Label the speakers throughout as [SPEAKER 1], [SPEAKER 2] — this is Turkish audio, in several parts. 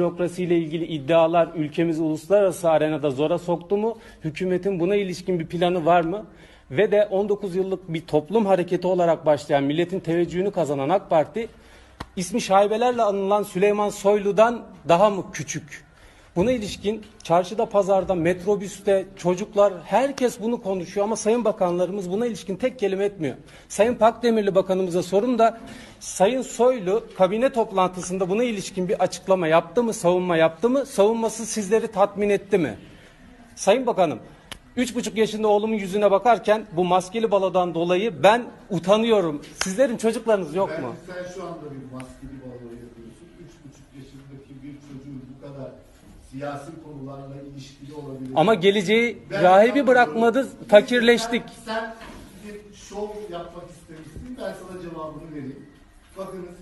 [SPEAKER 1] bürokrasiyle ilgili iddialar ülkemizi uluslararası arenada zora soktu mu? Hükümetin buna ilişkin bir planı var mı? Ve de 19 yıllık bir toplum hareketi olarak başlayan milletin teveccühünü kazanan AK Parti ismi şaibelerle anılan Süleyman Soylu'dan daha mı küçük? Buna ilişkin çarşıda, pazarda, metrobüste, çocuklar herkes bunu konuşuyor ama Sayın Bakanlarımız buna ilişkin tek kelime etmiyor. Sayın Pakdemirli Bakanımıza sorun da Sayın Soylu kabine toplantısında buna ilişkin bir açıklama yaptı mı, savunma yaptı mı? Savunması sizleri tatmin etti mi? Sayın Bakanım, üç buçuk yaşında oğlumun yüzüne bakarken bu maskeli balodan dolayı ben utanıyorum. Sizlerin çocuklarınız yok mu?
[SPEAKER 2] Bence sen şu anda bir maskeli balo yapıyorsun. Üç buçuk yaşındaki bir çocuğun bu kadar siyasi konularla ilişkili olabilir.
[SPEAKER 1] Ama geleceği
[SPEAKER 2] Ben
[SPEAKER 1] rahibi bırakmadı, fakirleştik.
[SPEAKER 2] Sen, sen bir şov yapmak istemişsin. Ben sana cevabını vereyim. Bakınız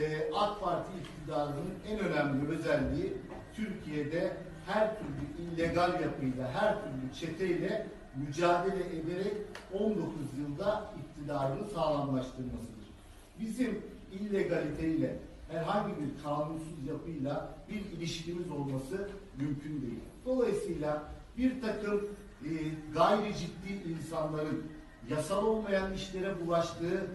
[SPEAKER 2] e, AK Parti iktidarının en önemli özelliği Türkiye'de her türlü illegal yapıyla, her türlü çeteyle mücadele ederek 19 yılda iktidarını sağlamlaştırmasıdır. Bizim illegaliteyle herhangi bir kanunsuz yapıyla bir ilişkimiz olması mümkün değil. Dolayısıyla bir takım e, gayri ciddi insanların yasal olmayan işlere bulaştığı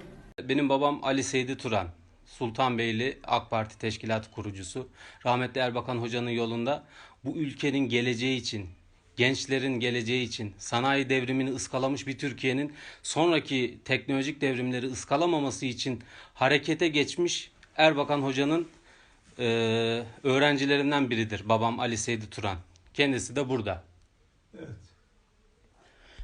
[SPEAKER 1] Benim babam Ali Seydi Turan. Sultanbeyli AK Parti Teşkilatı kurucusu. Rahmetli Erbakan Hoca'nın yolunda bu ülkenin geleceği için, gençlerin geleceği için, sanayi devrimini ıskalamış bir Türkiye'nin sonraki teknolojik devrimleri ıskalamaması için harekete geçmiş Erbakan Hoca'nın eee, öğrencilerinden biridir babam Ali Seydi Turan. Kendisi de burada.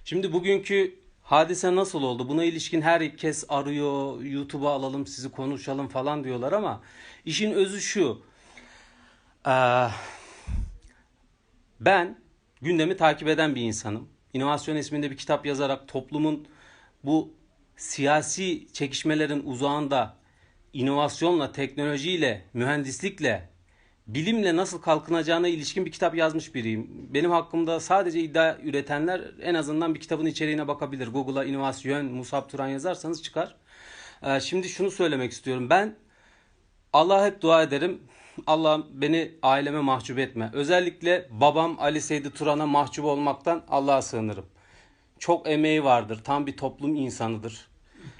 [SPEAKER 1] Şimdi bugünkü hadise nasıl oldu? Buna ilişkin herkes arıyor, YouTube'a alalım sizi konuşalım falan diyorlar ama işin özü şu. Ee, ben gündemi takip eden bir insanım. İnovasyon isminde bir kitap yazarak toplumun bu siyasi çekişmelerin uzağında inovasyonla, teknolojiyle, mühendislikle, bilimle nasıl kalkınacağına ilişkin bir kitap yazmış biriyim. Benim hakkımda sadece iddia üretenler en azından bir kitabın içeriğine bakabilir. Google'a inovasyon Musab Turan yazarsanız çıkar. Ee, şimdi şunu söylemek istiyorum. Ben Allah'a hep dua ederim. Allah beni aileme mahcup etme. Özellikle babam Ali Seydi Turan'a mahcup olmaktan Allah'a sığınırım. Çok emeği vardır. Tam bir toplum insanıdır.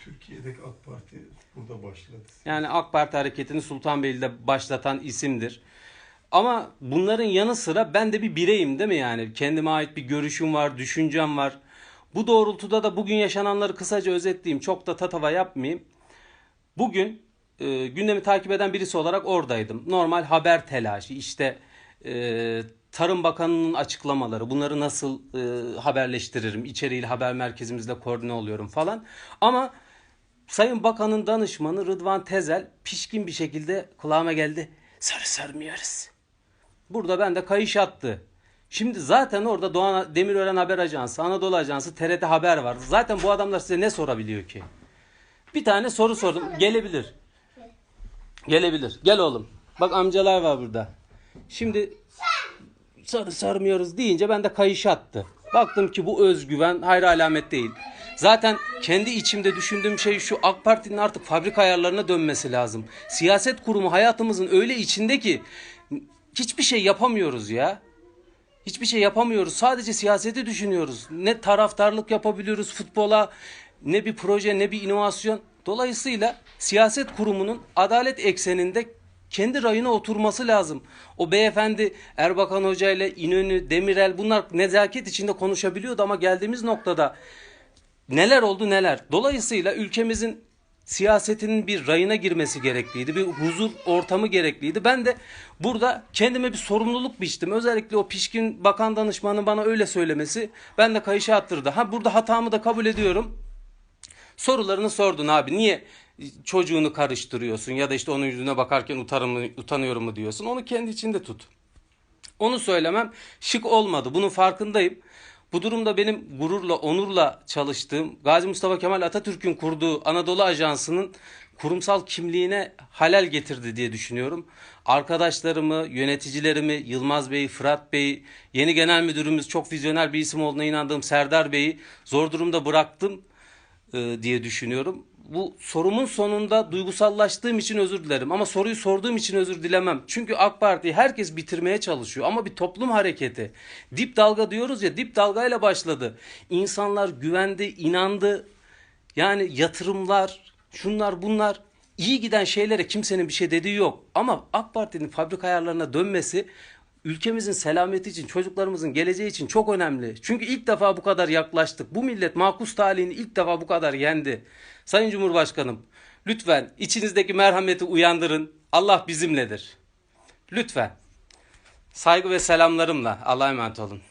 [SPEAKER 3] Türkiye'deki AK Parti burada başladı.
[SPEAKER 1] Yani AK Parti hareketini Sultanbeyli'de başlatan isimdir. Ama bunların yanı sıra ben de bir bireyim değil mi yani? Kendime ait bir görüşüm var, düşüncem var. Bu doğrultuda da bugün yaşananları kısaca özetleyeyim. Çok da tatava yapmayayım. Bugün e, gündemi takip eden birisi olarak oradaydım. Normal haber telaşı işte e, Tarım Bakanı'nın açıklamaları bunları nasıl e, haberleştiririm içeriğiyle haber merkezimizle koordine oluyorum falan. Ama Sayın Bakan'ın danışmanı Rıdvan Tezel pişkin bir şekilde kulağıma geldi. Sarı sarmıyoruz. Burada ben de kayış attı. Şimdi zaten orada Doğan Demirören Haber Ajansı, Anadolu Ajansı, TRT Haber var. Zaten bu adamlar size ne sorabiliyor ki? Bir tane soru sordum. Gelebilir. Gelebilir. Gel oğlum. Bak amcalar var burada. Şimdi sarı sarmıyoruz deyince ben de kayış attı. Baktım ki bu özgüven hayır alamet değil. Zaten kendi içimde düşündüğüm şey şu AK Parti'nin artık fabrika ayarlarına dönmesi lazım. Siyaset kurumu hayatımızın öyle içinde ki hiçbir şey yapamıyoruz ya. Hiçbir şey yapamıyoruz. Sadece siyaseti düşünüyoruz. Ne taraftarlık yapabiliyoruz futbola, ne bir proje, ne bir inovasyon. Dolayısıyla siyaset kurumunun adalet ekseninde kendi rayına oturması lazım. O beyefendi Erbakan Hoca ile İnönü, Demirel bunlar nezaket içinde konuşabiliyordu ama geldiğimiz noktada neler oldu neler. Dolayısıyla ülkemizin siyasetinin bir rayına girmesi gerekliydi. Bir huzur ortamı gerekliydi. Ben de burada kendime bir sorumluluk biçtim. Özellikle o pişkin bakan danışmanın bana öyle söylemesi ben de kayışa attırdı. Ha burada hatamı da kabul ediyorum. Sorularını sordun abi. Niye çocuğunu karıştırıyorsun ya da işte onun yüzüne bakarken utanırım, utanıyorum mu diyorsun. Onu kendi içinde tut. Onu söylemem şık olmadı. Bunun farkındayım. Bu durumda benim gururla, onurla çalıştığım Gazi Mustafa Kemal Atatürk'ün kurduğu Anadolu Ajansı'nın kurumsal kimliğine halel getirdi diye düşünüyorum. Arkadaşlarımı, yöneticilerimi, Yılmaz Bey'i, Fırat Bey'i, yeni genel müdürümüz çok vizyoner bir isim olduğuna inandığım Serdar Bey'i zor durumda bıraktım e, diye düşünüyorum. bu sorumun sonunda duygusallaştığım için özür dilerim ama soruyu sorduğum için özür dilemem. Çünkü AK Parti'yi herkes bitirmeye çalışıyor ama bir toplum hareketi. Dip dalga diyoruz ya dip dalgayla başladı. İnsanlar güvendi, inandı. Yani yatırımlar, şunlar bunlar iyi giden şeylere kimsenin bir şey dediği yok. Ama AK Parti'nin fabrika ayarlarına dönmesi ülkemizin selameti için, çocuklarımızın geleceği için çok önemli. Çünkü ilk defa bu kadar yaklaştık. Bu millet makus talihini ilk defa bu kadar yendi. Sayın Cumhurbaşkanım, lütfen içinizdeki merhameti uyandırın. Allah bizimledir. Lütfen. Saygı ve selamlarımla Allah'a emanet olun.